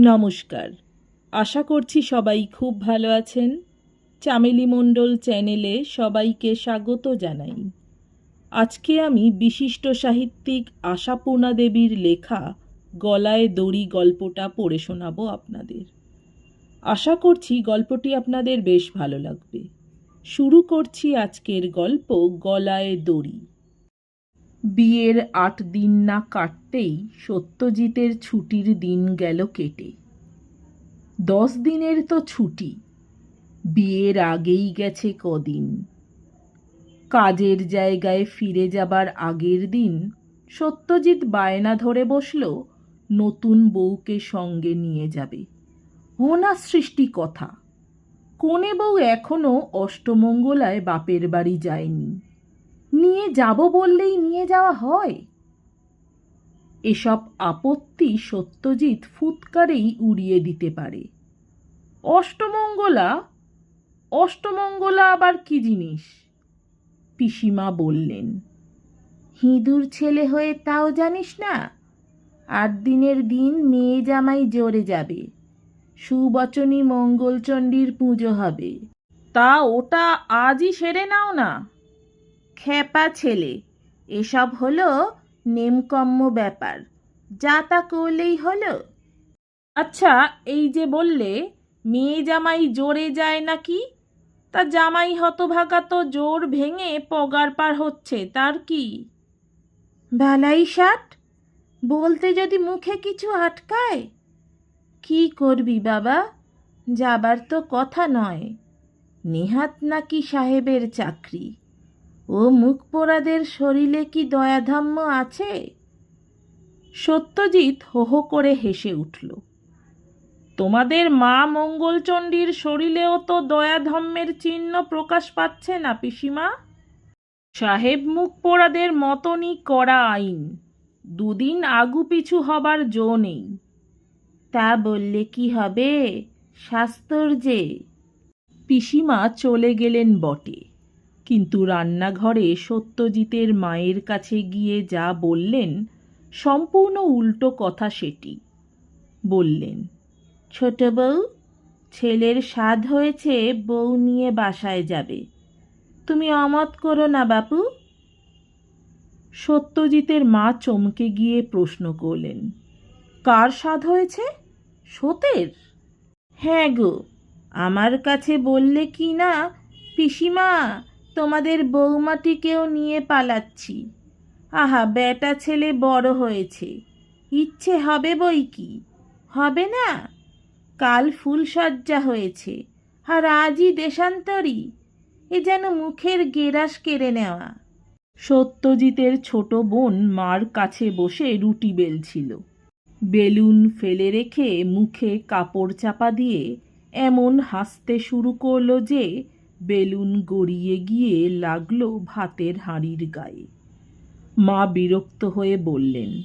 নমস্কার। আশা করছি সবাই খুব ভালো আছেন। চামেলি মণ্ডল চ্যানেলে সবাইকে স্বাগত জানাই। আজকে আমি বিশিষ্ট সাহিত্যিক আশাপূর্ণা দেবীর লেখা গলায় দড়ি গল্পটা পড়ে শোনাবো আপনাদের। আশা করছি গল্পটি আপনাদের বেশ ভালো লাগবে। শুরু করছি আজকের গল্প গলায় দড়ি। বিয়ের আট দিন না কাটতেই সত্যজিতের ছুটির দিন গেল কেটে। দশ দিনের তো ছুটি, বিয়ের আগেই গেছে কদিন। কাজের জায়গায় ফিরে যাবার আগের দিন সত্যজিৎ বায়না ধরে বসল, নতুন বউকে সঙ্গে নিয়ে যাবে। হোনা সৃষ্টি কথা। কোনে বউ এখনও অষ্টমঙ্গলায় বাপের বাড়ি যায়নি। নিয়ে যাব বললেই নিয়ে যাওয়া হয়। এসব আপত্তি সত্যজিৎ ফুৎকারেই উড়িয়ে দিতে পারে। অষ্টমঙ্গলা অষ্টমঙ্গলা আবার কি জিনিস? পিসিমা বললেন, হিঁদুর ছেলে হয়ে তাও জানিস না, আট দিনের দিন মেয়ে জামাই জোরে যাবে, সুবচনী মঙ্গলচণ্ডীর পুজো হবে। তা ওটা আজই সেরে নাও না। খ্যাপা ছেলে। এসব হলো নেমকম্ম ব্যাপার। যা তা করলেই হলো। আচ্ছা এই যে বললে, মেয়ে জামাই জোরে যায় নাকি? তা জামাই হতভাগা তো জোর ভেঙে পগার পার হচ্ছে, তার কি? বালাই ষাট? বলতে যদি মুখে কিছু আটকায়? কি করবি বাবা? যাবার তো কথা নয়। নেহাত নাকি সাহেবের চাকরি। ও মুখ পোড়াদের শরীরে কি দয়াধাম্য আছে? সত্যজিৎ হো হো করে হেসে উঠল, তোমাদের মা মঙ্গলচণ্ডীর শরীরেও তো দয়াধম্যের চিহ্ন প্রকাশ পাচ্ছে না, পিসিমা। সাহেব মুখ পোড়াদের মতনই করা আইন, দুদিন আগু পিছু হবার জো নেই। তা বললে কি হবে? শাস্তর যে পিসিমা চলে গেলেন বটে। কিন্তু রান্নাঘরে সত্যজিতের মায়ের কাছে গিয়ে যা বললেন, সম্পূর্ণ উল্টো কথা সেটি। বললেন, ছোট বউ, ছেলের স্বাদ হয়েছে, বউ নিয়ে বাসায় যাবে। তুমি অমত করো না বাপু। সত্যজিতের মা চমকে গিয়ে প্রশ্ন করলেন, কার স্বাদ হয়েছে? সতের হ্যাঁ গো, আমার কাছে বললে কি না, পিসিমা তোমাদের বৌমাটিকেও নিয়ে পালাচ্ছি। আহা বেটা ছেলে বড় হয়েছে। ইচ্ছে হবে বই কি? হবে না? কাল ফুলসজ্জা হয়েছে, আর আজই দেশান্তরী। এ যেন মুখের গেরাস কেড়ে নেওয়া। সত্যজিতের ছোট বোন মার কাছে বসে রুটি বেলছিল। বেলুন ফেলে রেখে মুখে কাপড় চাপা দিয়ে এমন হাসতে শুরু করল যে বেলুন গড়িয়ে গিয়ে লাগল ভাতের হাঁড়ির গায়ে। মা বিরক্ত হয়ে বললেন,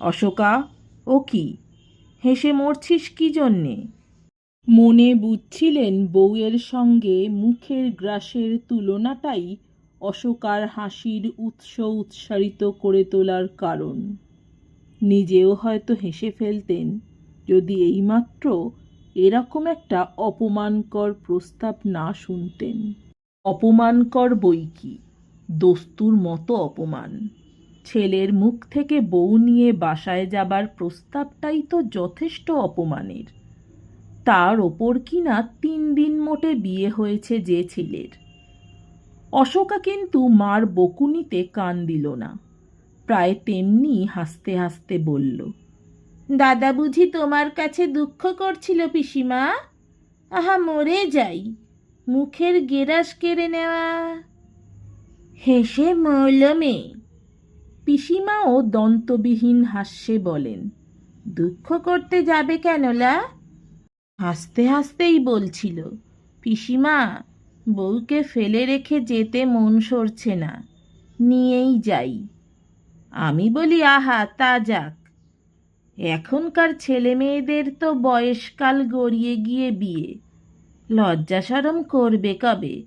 অশোকা, ও কি? হেসে মরছিস কি জন্যে? মনে বুঝছিলেন বউয়ের সঙ্গে মুখের গ্রাসের তুলনাটাই অশোকার হাসির উৎস উৎসারিত করে তোলার কারণ। নিজেও হয়তো হেসে ফেলতেন, যদি এইমাত্র এরকম একটা অপমানকর প্রস্তাব না শুনতেন। অপমানকর বই কি? দস্তুর মতো অপমান। ছেলের মুখ থেকে বউ নিয়ে বাসায় যাবার প্রস্তাবটাই তো যথেষ্ট অপমানের। তার ওপর কিনা তিন দিন মোটে বিয়ে হয়েছে যে ছেলের। অশোকা কিন্তু মার বকুনিতে কান দিল না। প্রায় তেমনি হাসতে হাসতে বলল দাদা বুঝি তোমার কাছে দুঃখ করছিল পিসিমা? আহা, মরে যাই। মুখের গেরাস কেড়ে নেওয়া। হেসে মরল মেয়ে। পিসিমাও দন্তবিহীন হাস্যে বলেন, দুঃখ করতে যাবে কেনলা হাসতে হাসতেই বলছিল, পিসিমা, বউকে ফেলে রেখে যেতে মন সরছে না, নিয়েই যাই। আমি বলি, আহা, তা যাক। এখনকার ছেলে মেয়েদের তো বয়সকাল গড়িয়ে গিয়ে বিয়ে। লজ্জা সরম করবে কবে?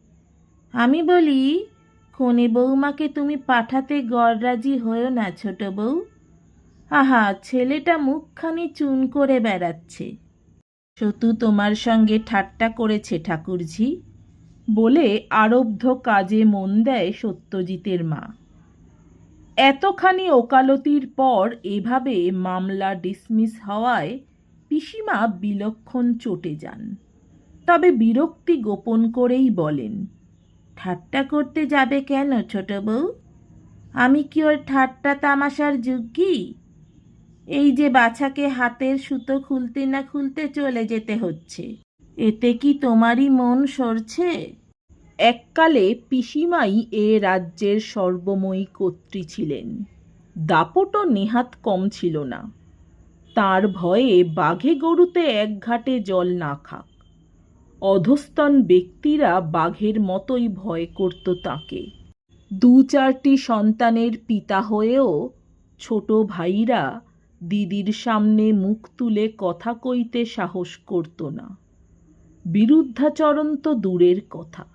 আমি বলি, কনে বৌমাকে তুমি পাঠাতে গড়রাজি হয়েও না ছোট বউ। আহা, ছেলেটা মুখখানি চুন করে বেড়াচ্ছে। সতু তোমার সঙ্গে ঠাট্টা করেছে ঠাকুরঝি। বলে আরব্ধ কাজে মন দেয় সত্যজিতের মা। এতখানি ওকালতির পর এভাবে মামলা ডিসমিস হওয়ায় পিসিমা বিলক্ষণ চটে যান। তবে বিরক্তি গোপন করেই বলেন, ঠাট্টা করতে যাবে কেন ছোট বউ? আমি কি ওর ঠাট্টা তামাশার যোগ্যী? এই যে বাছাকে হাতের সুতো খুলতে না খুলতে চলে যেতে হচ্ছে, এতে কি তোমারই মন সরছে? এককালে পিসিমাই এ রাজ্যের সর্বময়ী কর্ত্রী ছিলেন। দাপটও নেহাত কম ছিল না। তার ভয়ে বাঘে গরুতে এক ঘাটে জল না খাক। অধস্তন ব্যক্তিরা বাঘের মতোই ভয় করত তাকে। দু চারটি সন্তানের পিতা হয়েও ছোট ভাইরা দিদির সামনে মুখ তুলে কথা কইতে সাহস করত না। বিরুদ্ধাচরণ তো দূরের কথা।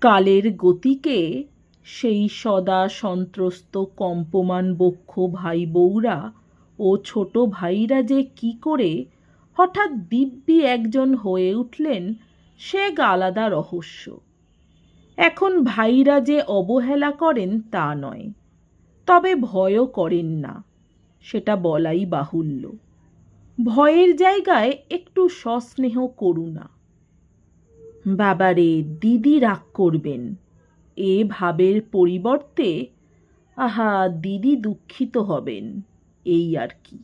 কালের গতিকে সেই সদা সন্ত্রস্ত কম্পমান বক্ষ ভাই বউরা ও ছোট ভাইরা যে কি করে হঠাৎ দিব্যি একজন হয়ে উঠলেন, সে এক আলাদা রহস্য। এখন ভাইরা যে অবহেলা করেন তা নয়, তবে ভয়ও করেন না, সেটা বলাই বাহুল্য। ভয়ের জায়গায় একটু সস্নেহ করুণা। বাবারে, দিদি রাগ করবেন। এ ভাবের পরিবর্তে, আহা, দিদি দুঃখিত হবেন, এই আর কি।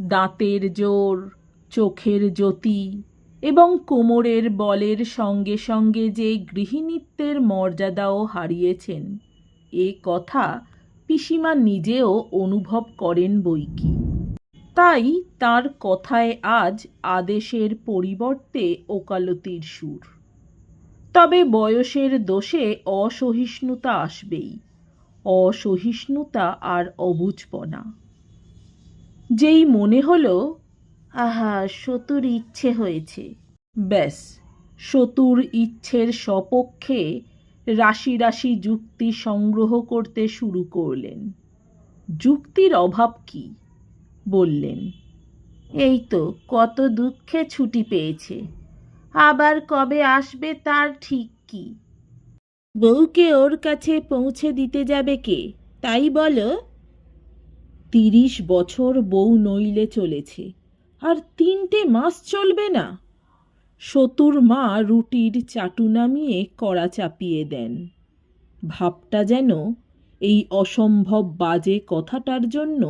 দাঁতের জোর, চোখের জ্যোতি এবং কোমরের বলের সঙ্গে সঙ্গে যে গৃহিণীত্বের মর্যাদাও হারিয়েছেন, এ কথা পিসিমা নিজেও অনুভব করেন বইকি তাই তার কথায় আজ আদেশের পরিবর্তে ওকালতির সুর। তবে বয়সের দোষে অসহিষ্ণুতা আসবেই। অসহিষ্ণুতা আর অবুঝপনা। যেই মনে হলো, আহা সতুর ইচ্ছে হয়েছে। ব্যাস সতুর ইচ্ছের সপক্ষে রাশি রাশি যুক্তি সংগ্রহ করতে শুরু করলেন। যুক্তির অভাব কি? বললেন, এই তো, কত দুঃখে ছুটি পেয়েছে। আবার কবে আসবে তার ঠিক কি? বউকে ওর কাছে পৌঁছে দিতে যাবে কে? তাই বলো। তিরিশ বছর বউ নইলে চলেছে, আর তিনটে মাস চলবে না। সতুর মা রুটির চাটু নামিয়ে কড়া চাপিয়ে দেন। ভাবটা যেন এই অসম্ভব বাজে কথাটার জন্য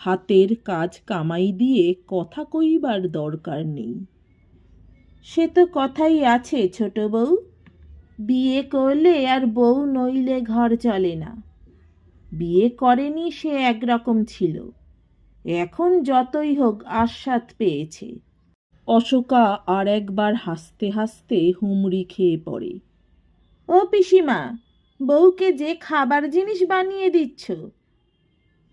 হাতের কাজ কামাই দিয়ে কথা কইবার দরকার নেই। সে তো কথাই আছে ছোট বউ। বিয়ে করলে আর বউ নইলে ঘর চলে না। বিয়ে করেনি সে একরকম ছিল। এখন যতই হোক আস্বাদ পেয়েছে। অশোকা আর একবার হাসতে হাসতে হুমড়ি খেয়ে পড়ে। ও পিসিমা, বউকে যে খাবার জিনিস বানিয়ে দিচ্ছ?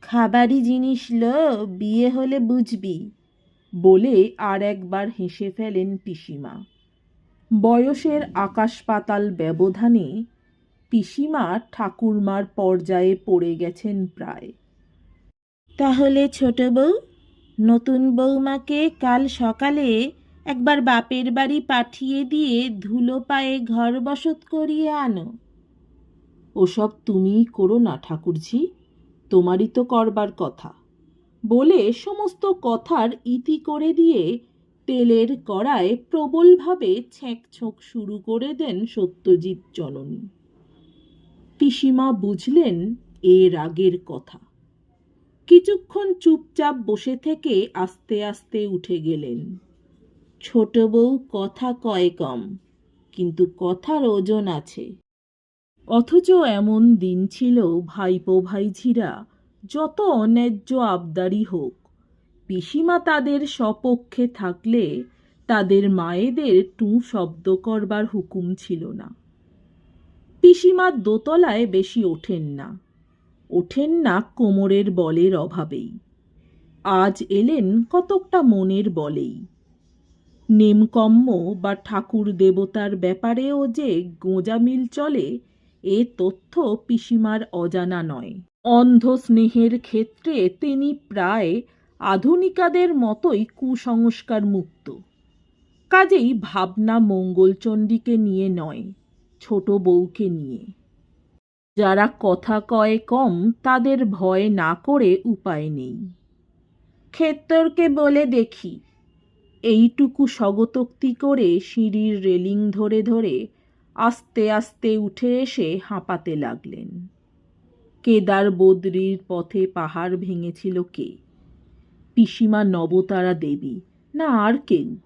খাবারই জিনিস লো, বিয়ে হলে বুঝবি। বলে আর একবার হেসে ফেলেন পিসিমা। বয়সের আকাশ পাতাল ব্যবধানে পিসিমা ঠাকুরমার পর্যায়ে পড়ে গেছেন প্রায়। তাহলে ছোট বউ নতুন বৌমাকে কাল সকালে একবার বাপের বাড়ি পাঠিয়ে দিয়ে ধুলো পায়ে ঘর বসত করিয়ে আনো। ওসব তুমিই করো না ঠাকুরজি তোমারই তো করবার কথা। বলে সমস্ত কথার ইতি করে দিয়ে তেলের কড়ায় প্রবলভাবে ছ্যাঁক ছোঁক শুরু করে দেন সত্যজিৎ জননী পিসিমা বুঝলেন এ রাগের কথা। কিছুক্ষণ চুপচাপ বসে থেকে আস্তে আস্তে উঠে গেলেন। ছোট বউ কথা কয় কম, কিন্তু কথার ওজন আছে। অথচ এমন দিন ছিল ভাইপো ভাইঝিরা যত অন্যায্য আবদারি হোক, পিসিমা তাদের সপক্ষে থাকলে তাদের মায়েদের টু শব্দ করবার হুকুম ছিল না। পিসিমা দোতলায় বেশি ওঠেন না ওঠেন না কোমরের বলের অভাবেই। আজ এলেন কতকটা মনের বলেই। নেমকম্ম বা ঠাকুর দেবতার ব্যাপারেও যে গোঁজামিল চলে, এ তথ্য পিসিমার অজানা নয়। অন্ধ স্নেহের ক্ষেত্রে তিনি প্রায় আধুনিকাদের মতোই কুসংস্কার মুক্ত কাজেই ভাবনা মঙ্গলচণ্ডীকে নিয়ে নয়, ছোট বউকে নিয়ে। যারা কথা কয় কম, তাদের ভয় না করে উপায় নেই। ক্ষেত্তরকে বলে দেখি, এইটুকু স্বগতোক্তি করে সিঁড়ির রেলিং ধরে ধরে আস্তে আস্তে উঠে এসে হাঁপাতে লাগলেন। কেদার বদ্রির পথে পাহাড় ভেঙেছিল কে? পিসিমা নবতারা দেবী, না আর কেউ?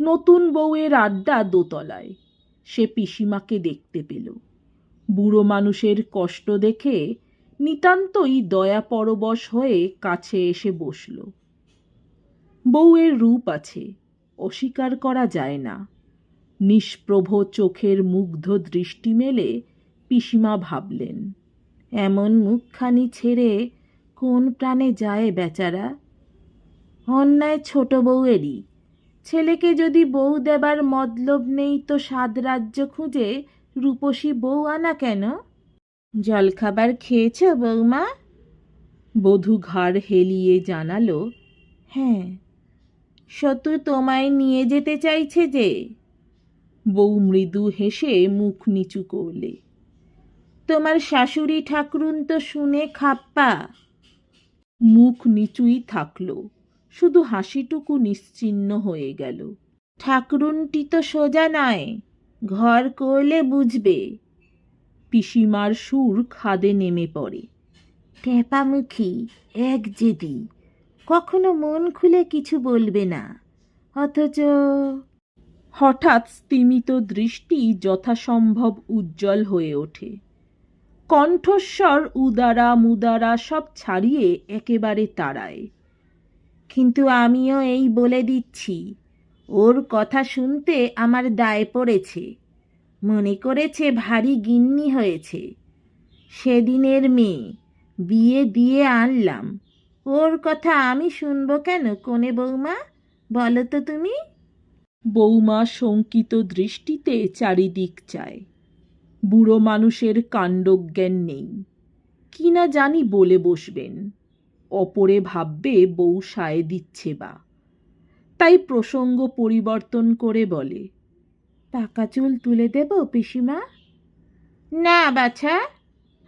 নতুন বউয়ের আড্ডা দোতলায়, সে পিসিমাকে দেখতে পেল। বুড়ো মানুষের কষ্ট দেখে নিতান্তই দয়া পরবশ হয়ে কাছে এসে বসল। বউয়ের রূপ আছে, অস্বীকার করা যায় না। নিষ্প্রভ চোখের মুগ্ধ দৃষ্টি মেলে পিসিমা ভাবলেন। এমন মুখখানি ছেড়ে কোন প্রাণে যায় বেচারা? অন্যায় ছোট বউয়েরই। ছেলেকে যদি বউ দেবার মতলব নেই তো সাত রাজ্য খুঁজে রূপসী বউ আনা কেন? জলখাবার খেয়েছ বৌমা বধূ ঘাড় হেলিয়ে জানালো হ্যাঁ সতু তোমায় নিয়ে যেতে চাইছে যে? বউ মৃদু হেসে মুখ নিচু করলে। তোমার শাশুড়ি ঠাকুরুন তো শুনে খাপ্পা। মুখ নিচুই থাকল শুধু হাসিটুকু নিশ্চিহ্ন হয়ে গেল। ঠাকুরুনটি তো সোজা নয় ঘর করলে বুঝবে। পিসিমার সুর খাদে নেমে পড়ে। ট্যাপামুখী এক জেদি কখনো মন খুলে কিছু বলবে না অথচ হঠাৎ স্তিমিত দৃষ্টি যথাসম্ভব উজ্জ্বল হয়ে ওঠে। কণ্ঠস্বর উদারা মুদারা সব ছাড়িয়ে একেবারে তাড়ায়। কিন্তু আমিও এই বলে দিচ্ছি, ওর কথা শুনতে আমার দায় পড়েছে, মনে করেছে ভারী গিন্নি হয়েছে। সেদিনের মেয়ে, বিয়ে দিয়ে আনলাম, ওর কথা আমি শুনব কেন কোনে বৌমা? বলো তো তুমি। বৌমা শঙ্কিত দৃষ্টিতে চারিদিক চায়। বুড়ো মানুষের কাণ্ডজ্ঞান নেই। কি না জানি বলে বসবেন। অপরে ভাববে বউ সায় দিচ্ছে বা। তাই প্রসঙ্গ পরিবর্তন করে বলে পাকা চুল তুলে দেব পিসিমা? না বাছা,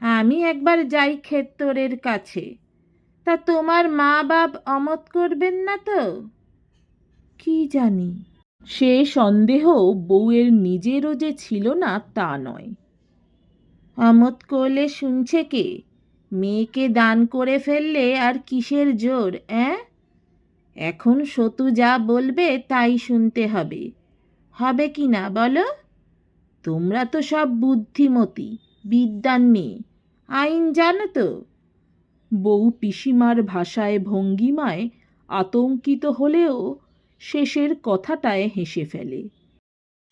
আমি একবার যাই ক্ষেত্তরের কাছে। তা তোমার মা বাপ অমত করবেন না তো? কি জানি? সে সন্দেহ বউয়ের নিজেরও যে ছিল না তা নয়। অমত করলে শুনছে কে? মেয়েকে দান করে ফেললে আর কিসের জোর, অ্যাঁ? এখন সতু যা বলবে তাই শুনতে হবে। হবে কি না বলো? তোমরা তো সব বুদ্ধিমতী বিদ্যান মেয়ে, আইন জানো তো? বউ পিসিমার ভাষায় ভঙ্গিমায় আতঙ্কিত হলেও শেষের কথাটায় হেসে ফেলে।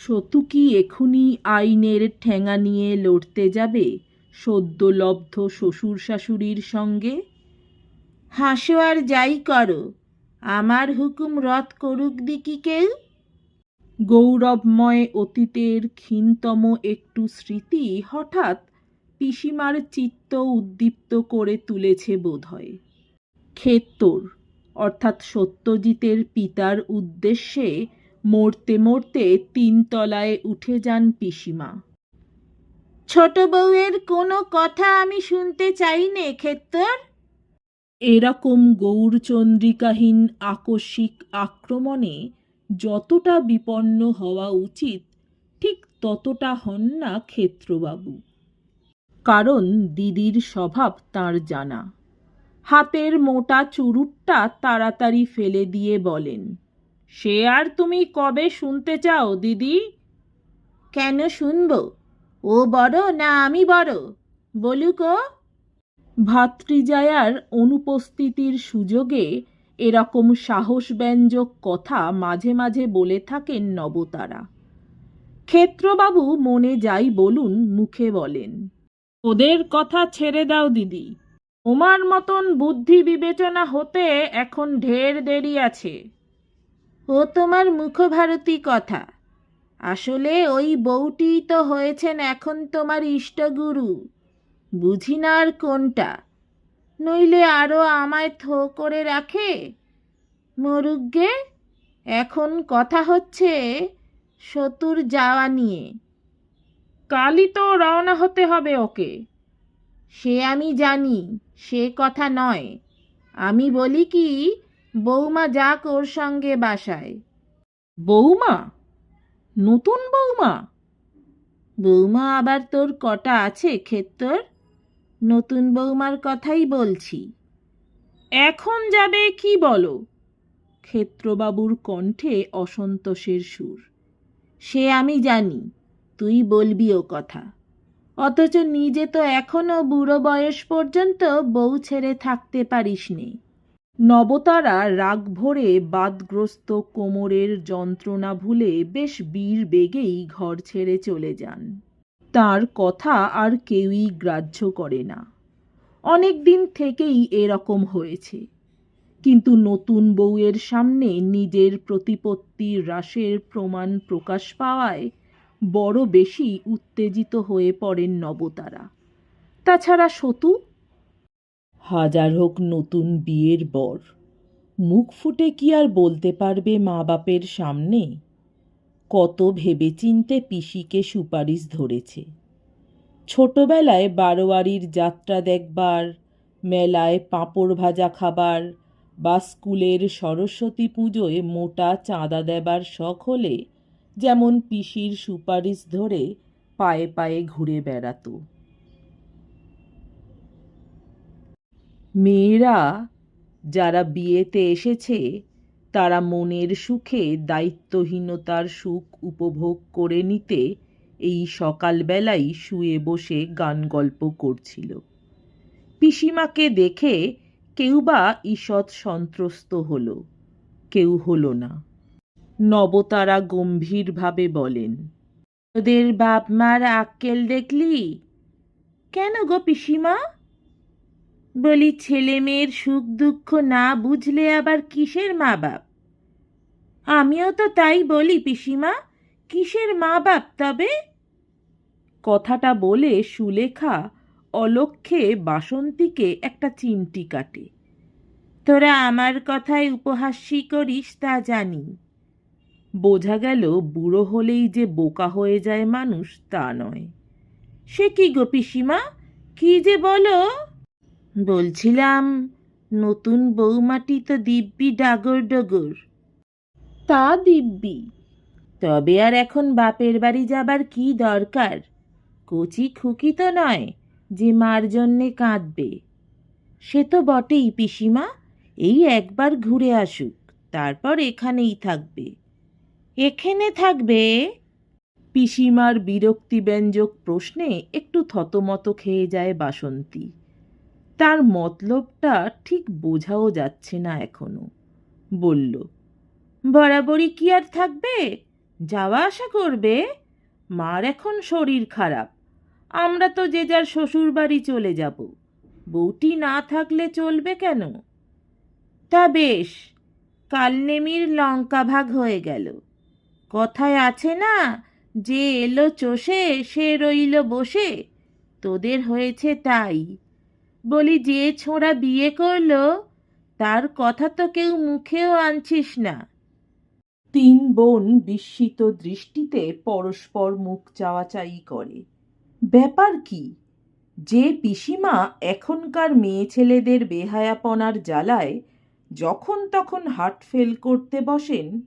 সতু কি এখুনি আইনের ঠেঙা নিয়ে লড়তে যাবে সদ্যলব্ধ শ্বশুর শাশুড়ির সঙ্গে? হাসো আর যাই করো, আমার হুকুম রদ করুক দিকি কেউ? গৌরবময় অতীতের ক্ষীণতম একটু স্মৃতি হঠাৎ পিসিমার চিত্ত উদ্দীপ্ত করে তুলেছে বোধহয়। ক্ষেত্তর, অর্থাৎ সত্যজিতের পিতার উদ্দেশ্যে মরতে মরতে তিনতলায় উঠে যান পিসিমা। ছোট বউয়ের কোনো কথা আমি শুনতে চাই নে ক্ষেত্তর এরকম গৌরচন্দ্রিকাহীন আকস্মিক আক্রমণে যতটা বিপন্ন হওয়া উচিত, ঠিক ততটা হন না ক্ষেত্রবাবু। কারণ দিদির স্বভাব তার জানা। হাতের মোটা চুরুটটা তাড়াতাড়ি ফেলে দিয়ে বলেন সে আর তুমি কবে শুনতে চাও দিদি? কেন শুনব? ও বড় না আমি বড়? বলুক ভাতৃজায়ার অনুপস্থিতির সুযোগে এরকম সাহসব্যঞ্জক কথা মাঝে মাঝে বলে থাকেন নবতারা। ক্ষেত্রবাবু মনে যাই বলুন মুখে বলেন ওদের কথা ছেড়ে দাও দিদি। তোমার মতন বুদ্ধি বিবেচনা হতে এখন ঢের দেরি আছে। ও তোমার মুখভারতী কথা। আসলে ওই বউটিই তো হয়েছেন এখন তোমার ইষ্টগুরু। বুঝি না আর কোনটা। নইলে আরও আমায় থো করে রাখে? মরুগ্গে এখন কথা হচ্ছে সতুর যাওয়া নিয়ে। কালই তো রওনা হতে হবে ওকে। সে আমি জানি, সে কথা নয়। আমি বলি কি বৌমা যাক ওর সঙ্গে বাসায়। বৌমা? নতুন বৌমা? বৌমা আবার তোর কটা আছে ক্ষেত্তর নতুন বৌমার কথাই বলছি। এখন যাবে কি বলো? ক্ষেত্রবাবুর কণ্ঠে অসন্তোষের সুর। সে আমি জানি, তুই বলবি ও কথা। অথচ নিজে তো এখনও বুড়ো বয়স পর্যন্ত বউ ছেড়ে থাকতে পারিস নে নবতারা রাগ ভরে বাদগ্রস্ত কোমরের যন্ত্রণা ভুলে বেশ বীর বেগেই ঘর ছেড়ে চলে যান। তার কথা আর কেউই গ্রাহ্য করে না। অনেক দিন থেকেই এরকম হয়েছে। কিন্তু নতুন বউয়ের সামনে নিজের প্রতিপত্তি হ্রাসের প্রমাণ প্রকাশ পাওয়ায় বড় বেশি উত্তেজিত হয়ে পড়েন নবতারা। তাছাড়া সতু হাজার হোক নতুন বিয়ের বর। মুখ ফুটে কি আর বলতে পারবে মা বাপের সামনে? কত ভেবেচিন্তে পিসিকে সুপারিশ ধরেছে। ছোটবেলায় বারোয়ারির যাত্রা দেখবার, মেলায় পাঁপড় ভাজা খাবার বা স্কুলের সরস্বতী পুজোয় মোটা চাঁদা দেবার শখ হলে যেমন পিসির সুপারিশ ধরে পায়ে পায়ে ঘুরে বেড়াতো। মেয়েরা যারা বিয়েতে এসেছে, তারা মনের সুখে দায়িত্বহীনতার সুখ উপভোগ করে নিতে এই সকালবেলাই শুয়ে বসে গান গল্প করছিল। পিসিমাকে দেখে কেউ বা ঈষৎ সন্ত্রস্ত হলো, কেউ হলো না। নবতারা গম্ভীরভাবে বলেন, তোদের বাপ মার আক্কেল দেখলি? কেন গো পিসিমা? বলি ছেলে মেয়ের সুখ দুঃখ না বুঝলে আবার কিসের মা বাপ আমিও তো তাই বলি, পিসিমা, কিসের মা বাপ তবে? কথাটা বলে সুলেখা অলক্ষে বাসন্তীকে একটা চিমটি কাটে। তোরা আমার কথায় উপহাস্যি করিস তা জানি। বোঝা গেল, বুড়ো হলেই যে বোকা হয়ে যায় মানুষ তা নয়। সে কি গো পিসিমা? কি যে বলো? বলছিলাম নতুন বৌমাটি তো দিব্যি ডাগর ডগর। তা দিব্যি। তবে আর এখন বাপের বাড়ি যাবার কি দরকার? কচি খুকি তো নয় যে মার জন্যে কাঁদবে। সে তো বটেই পিসিমা এই একবার ঘুরে আসুক তারপর এখানেই থাকবে। এখানে থাকবে? পিসিমার বিরক্তিব্যঞ্জক প্রশ্নে একটু থতমত খেয়ে যায় বাসন্তী। তার মতলবটা ঠিক বোঝাও যাচ্ছে না এখনও। বলল, বরাবরই কি আর থাকবে? যাওয়া আসা করবে? মার এখন শরীর খারাপ। আমরা তো যে যার শ্বশুর বাড়ি চলে যাব। বউটি না থাকলে চলবে কেন? তা বেশ, কালনেমির লঙ্কা ভাগ হয়ে গেল। কথায় আছে না, যে এলো চষে সে রইল বসে। তোদের হয়েছে তাই। বলি, যে ছোঁড়া বিয়ে করল, তার কথা তো কেউ মুখেও আনছিস না। তিন বোন বিস্মিত দৃষ্টিতে পরস্পর মুখ চাওয়াচাই করে। ব্যাপার কি? যে পিসিমা এখনকার মেয়ে ছেলেদের বেহায়াপনার জ্বালায় যখন তখন হার্ট ফেল করতে বসেন,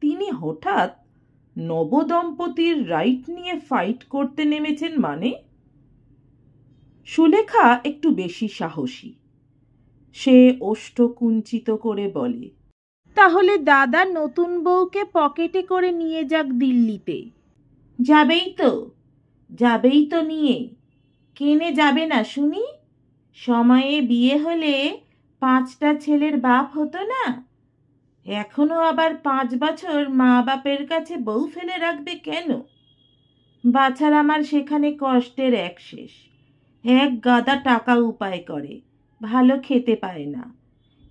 তিনি হঠাৎ নবদম্পতির রাইট নিয়ে ফাইট করতে নেমেছেন মানে? সুলেখা একটু বেশি সাহসী। সে ওষ্ঠ কুঞ্চিত করে বলে তাহলে দাদা নতুন বউকে পকেটে করে নিয়ে যাক দিল্লিতে। যাবেই তো যাবেই তো নিয়ে। কেনে যাবে না শুনি? সময়ে বিয়ে হলে পাঁচটা ছেলের বাপ হতো না? এখনও আবার পাঁচ বছর মা বাপের কাছে বউ ফেলে রাখবে কেন? বাছার আমার সেখানে কষ্টের এক শেষ। এক গাদা টাকা উপায় করে, ভালো খেতে পায় না।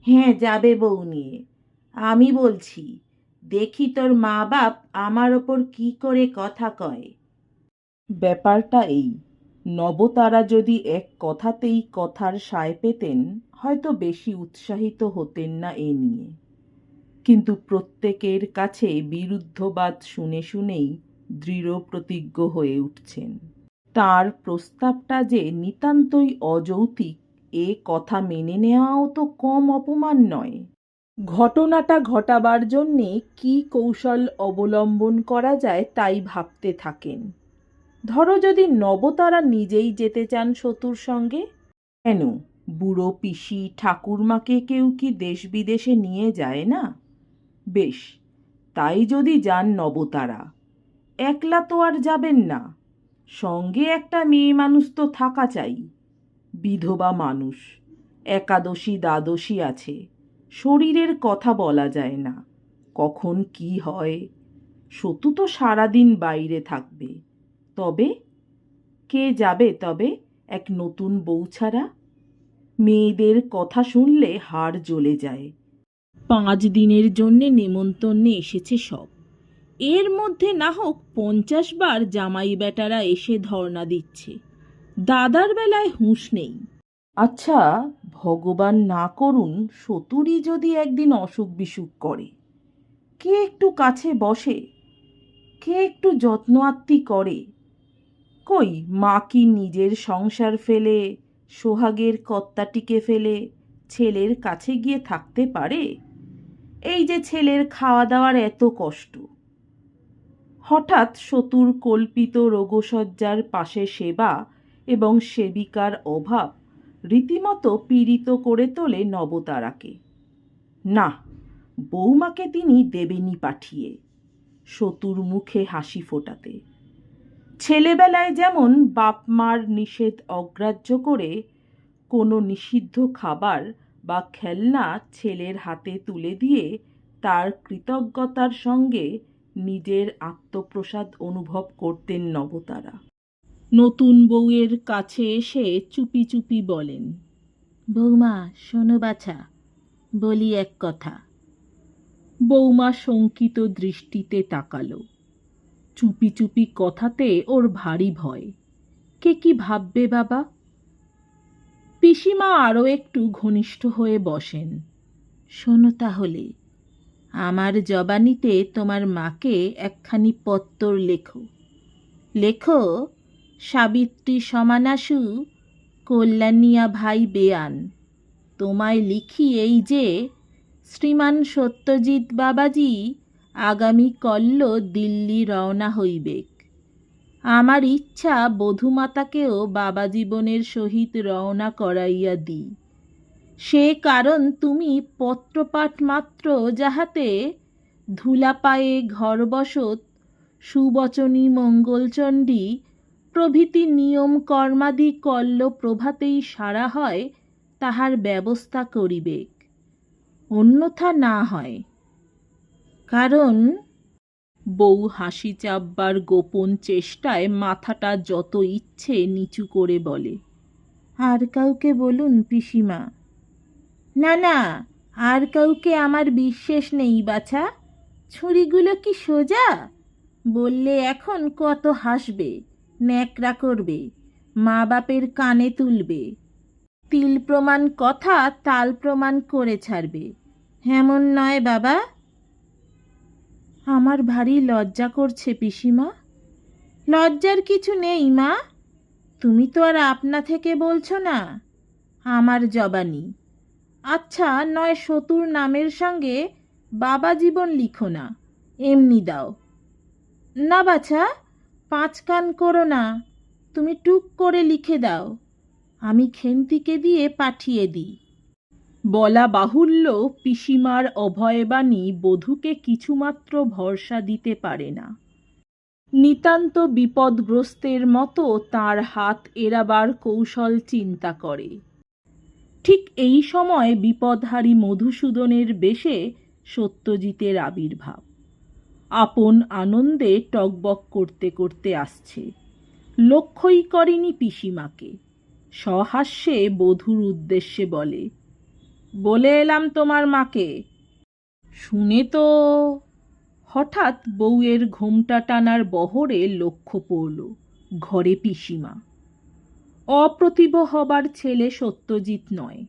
হ্যাঁ যাবে বউ নিয়ে। আমি বলছি, দেখি তোর মা বাপ আমার ওপর কি করে কথা কয়। ব্যাপারটা এই, নবতারা যদি এক কথাতেই কথার সায় পেতেন, হয়তো বেশি উৎসাহিত হতেন না এ নিয়ে। কিন্তু প্রত্যেকের কাছে বিরুদ্ধবাদ শুনে শুনেই দৃঢ় প্রতিজ্ঞ হয়ে উঠছেন। তার প্রস্তাবটা যে নিতান্তই অযৌক্তিক, এ কথা মেনে নেওয়াও তো কম অপমান নয়। ঘটনাটা ঘটাবার জন্যে কি কৌশল অবলম্বন করা যায় তাই ভাবতে থাকেন। ধরো যদি নবতারা নিজেই যেতে চান সতুর সঙ্গে। কেন? বুড়ো পিসি ঠাকুরমাকে কেউ কি দেশ বিদেশে নিয়ে যায় না? বেশ, তাই যদি যান নবতারা। একলা তো আর যাবেন না। সঙ্গে একটা মেয়ে মানুষ তো থাকা চাই। বিধবা মানুষ, একাদশী দ্বাদশী আছে, শরীরের কথা বলা যায় না, কখন কি হয়? সতু তো সারাদিন বাইরে থাকবে। তবে, কে যাবে তবে এক নতুন বউ ছাড়া? মেয়েদের কথা শুনলে হাড় জ্বলে যায়। পাঁচ দিনের জন্যে নেমন্তন্নে এসেছে সব। এর মধ্যে না হোক পঞ্চাশ বার জামাই বেটারা এসে ধর্ণা দিচ্ছে। দাদার বেলায় হুঁশ নেই। আচ্ছা ভগবান না করুন সতুরই যদি একদিন অসুখ বিসুখ করে। কে একটু কাছে বসে? কে একটু যত্ন আত্মি করে? কই, মা কি নিজের সংসার ফেলে, সোহাগের কর্তাটিকে ফেলে, ছেলের কাছে গিয়ে থাকতে পারে? এই যে ছেলের খাওয়া দাওয়ার এত কষ্ট। হঠাৎ সতুর কল্পিত রোগশয্যার পাশে সেবা এবং সেবিকার অভাব রীতিমতো পীড়িত করে তোলে নবতারাকে। না বৌমাকে তিনি দেবেনি পাঠিয়ে সতুর মুখে হাসি ফোটাতে। ছেলেবেলায় যেমন বাপ মার নিষেধ অগ্রাহ্য করে কোনো নিষিদ্ধ খাবার বা খেলনা ছেলের হাতে তুলে দিয়ে তার কৃতজ্ঞতার সঙ্গে নিজের আত্মপ্রসাদ অনুভব করতেন নবতারা। নতুন বউয়ের কাছে এসে চুপি চুপি বলেন, বৌমা, শোনো বাছা, বলি এক কথা। বৌমা শঙ্কিত দৃষ্টিতে তাকালো। চুপি চুপি কথাতে ওর ভারী ভয়, কে কি ভাববে বাবা? পিসিমা আরও একটু ঘনিষ্ঠ হয়ে বসেন, শোনো তাহলে আমার জবানিতে তোমার মাকে একখানি পত্তর লেখো। লেখো, সাবিত্রী সমানাসু, কল্যাণিয়া ভাই বেয়ান। তোমায় লিখি এই যে, শ্রীমান সত্যজিৎ বাবাজি আগামী কল্ল দিল্লি রওনা হইবেক। আমার ইচ্ছা বধুমাতাকেও বাবা জীবনের সহিত রওনা করাইয়া দিই। সে কারণ তুমি পত্রপাঠ মাত্র যাহাতে ধুলাপায়ে ঘর বসত সুবচনী মঙ্গলচণ্ডী, প্রভৃতি নিয়ম কর্মাদি কল্ল প্রভাতেই সারা হয়, তাহার ব্যবস্থা করিবেক। অন্যথা না হয়। কারণ বউ হাসি চাপবার গোপন চেষ্টায় মাথাটা যত ইচ্ছে নিচু করে বলে। আর কাউকে বলুন, পিসিমা না না, আর কাউকে আমার বিশ্বাস নেই, বাছা। ছুরিগুলো কি সোজা? বললে এখন কত হাসবে, ন্যাকড়া করবে মা বাপের কানে তুলবে। তিল প্রমাণ কথা তাল প্রমাণ করে ছাড়বে। এমন নয়, বাবা। আমার ভারী লজ্জা করছে, পিসিমা। লজ্জার কিছু নেই, মা। তুমি তো আর আপনা থেকে বলছো না, আমার জবানি। আচ্ছা নয় সতুর নামের সঙ্গে বাবা জীবন লিখো না, এমনি দাও। না বাছা, পাঁচ কান করো না, তুমি টুক করে লিখে দাও, আমি খেন্তিকে দিয়ে পাঠিয়ে দিই। বলা বাহুল্য, পিসিমার অভয়বাণী বধূকে কিছুমাত্র ভরসা দিতে পারে না। নিতান্ত বিপদগ্রস্তের মতো তার হাত এড়াবার কৌশল চিন্তা করে। ঠিক এই সময় বিপদহারী মধুসূদনের বেশে সত্যজিতের আবির্ভাব। আপন আনন্দে টকবক করতে করতে আসছে। লক্ষ্যই করেনি পিসিমাকে। সহাস্যে বধুর উদ্দেশ্যে বলে বলে এলাম তোমার মাকে। শুনে তো হঠাৎ বউয়ের ঘোমটা টানার বহরে লক্ষ্য পড়ল ঘরে পিসিমা। অপ্রতিভ হবার ছেলে সত্যজিৎ নয়।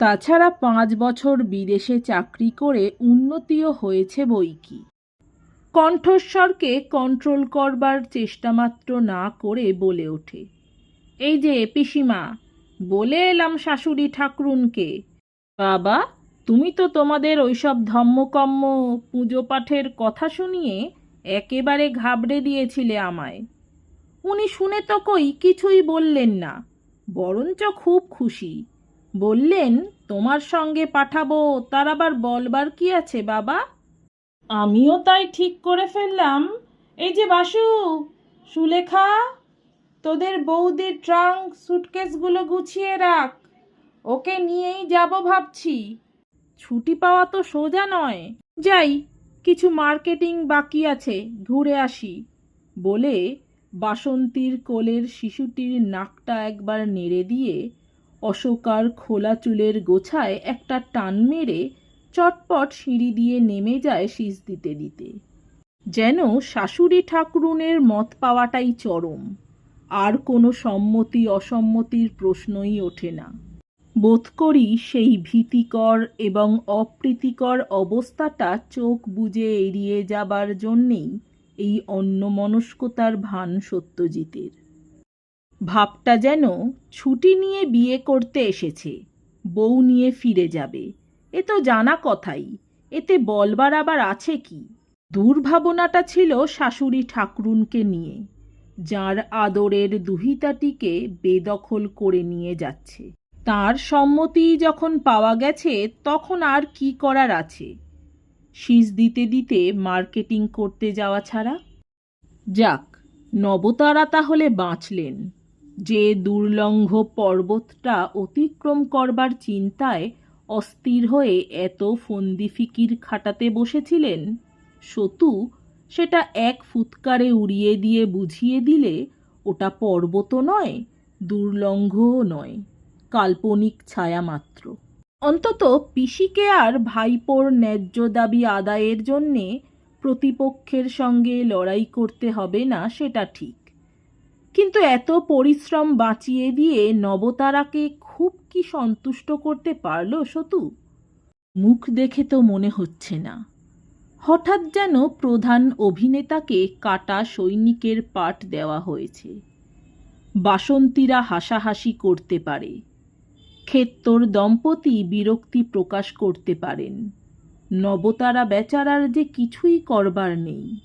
তাছাড়া পাঁচ বছর বিদেশে চাকরি করে উন্নতিও হয়েছে বই কি কণ্ঠস্বরকে কন্ট্রোল করবার চেষ্টামাত্র না করে বলে ওঠে। এই যে পিসিমা, বলে এলাম শাশুড়ি ঠাকরুনকে, বাবা, তুমি তো তোমাদের ওইসব ধম্মকম্ম পুজো পাঠের কথা শুনিয়ে একেবারে ঘাবড়ে দিয়েছিলে আমায়। উনি শুনে তো কই কিছুই বললেন না। বরঞ্চ খুব খুশি। বললেন, তোমার সঙ্গে পাঠাবো, তার আবার বলবার কি আছে, বাবা? আমিও তাই ঠিক করে ফেললাম। এই যে বাসু, সুলেখা, তোদের বৌদির ট্রাঙ্ক, সুটকেসগুলো গুছিয়ে রাখ। ওকে নিয়েই যাব ভাবছি। ছুটি পাওয়া তো সোজা নয়। যাই, কিছু মার্কেটিং বাকি আছে, ঘুরে আসি। বলে বাসন্তীর কোলের শিশুটির নাকটা একবার নেড়ে দিয়ে অশোকার খোলা চুলের গোছায় একটা টান মেরে চটপট সিঁড়ি দিয়ে নেমে যায় শীষ দিতে দিতে। যেন শাশুড়ি ঠাকুরুনের মত পাওয়াটাই চরম। আর কোনো সম্মতি অসম্মতির প্রশ্নই ওঠে না। বোধ করি সেই ভীতিকর এবং অপ্রীতিকর অবস্থাটা চোখ বুজে এড়িয়ে যাবার জন্যেই এই অন্যমনস্কতার ভান সত্যজিতের। ভাবটা যেন ছুটি নিয়ে বিয়ে করতে এসেছে, বউ নিয়ে ফিরে যাবে, এ তো জানা কথাই, এতে বলবার আবার আছে কি? দুর্ভাবনাটা ছিল শাশুড়ি ঠাকরুনকে নিয়ে, যার আদরের দুহিতাটিকে বেদখল করে নিয়ে যাচ্ছে। তার সম্মতি যখন পাওয়া গেছে, তখন আর কি করার আছে? শীষ দিতে দিতে মার্কেটিং করতে যাওয়া ছাড়া? যাক, নবতারা তাহলে বাঁচলেন। যে দুর্লঙ্ঘ পর্বতটা অতিক্রম করবার চিন্তায় অস্থির হয়ে এত ফন্দি ফিকির খাটাতে বসেছিলেন, সতু সেটা এক ফুৎকারে উড়িয়ে দিয়ে বুঝিয়ে দিলে ওটা পর্বতও নয়, দুর্লঙ্ঘও নয়, কাল্পনিক ছায়া মাত্র। অন্তত পিসিকে আর ভাইপোর ন্যায্য দাবি আদায়ের জন্যে প্রতিপক্ষের সঙ্গে লড়াই করতে হবে না, সেটা ঠিক। কিন্তু এত পরিশ্রম বাঁচিয়ে দিয়ে নবতারাকে খুব কি সন্তুষ্ট করতে পারল সতু? মুখ দেখে তো মনে হচ্ছে না। হঠাৎ যেন প্রধান অভিনেতাকে কাটা সৈনিকের পাঠ দেওয়া হয়েছে। বাসন্তীরা হাসাহাসি করতে পারে। ক্ষেত্তর দম্পতি বিরক্তি প্রকাশ করতে পারেন। নবতারা বেচারার যে কিছুই করবার নেই।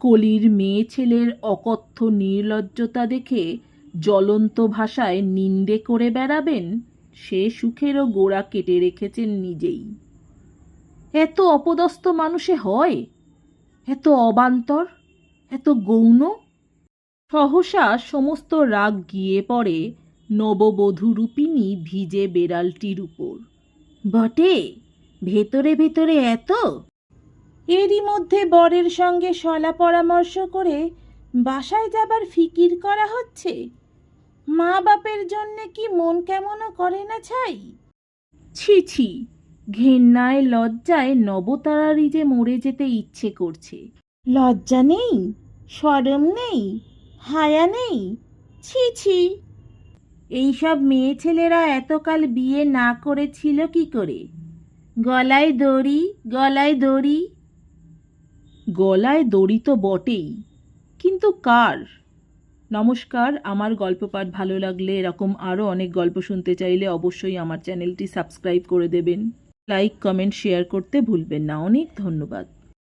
কলির মেয়ে ছেলের অকথ্য নির্লজ্জতা দেখে জ্বলন্ত ভাষায় নিন্দে করে বেড়াবেন, সে সুখেরও গোড়া কেটে রেখেছেন নিজেই। এত অপদস্থ মানুষে হয়? এত অবান্তর? এত গৌণ? সহসা সমস্ত রাগ গিয়ে পড়ে নববধূরূপিণী ভিজে বেড়ালটির উপর। বটে, ভেতরে ভেতরে এত? এরই মধ্যে বরের সঙ্গে সলা পরামর্শ করে বাসায় যাবার ফিকির করা হচ্ছে। মা বাপের জন্যে কি মন কেমনও করে না ছাই? ছি ছি, ঘেন্নায় লজ্জায় নবতারারই যে মরে যেতে ইচ্ছে করছে। লজ্জা নেই, সরম নেই, হায়া নেই, ছি ছি। এইসব মেয়ে ছেলেরা এতকাল বিয়ে না করেছিল কি করে? গলায় দড়ি গলায় দড়ি। গলায় দড়ি তো বটেই, কিন্তু কার? নমস্কার, আমার গল্প পাঠ ভালো লাগলে এরকম আরও অনেক গল্প শুনতে চাইলে অবশ্যই আমার চ্যানেলটি সাবস্ক্রাইব করে দেবেন। লাইক, কমেন্ট, শেয়ার করতে ভুলবেন না। অনেক ধন্যবাদ।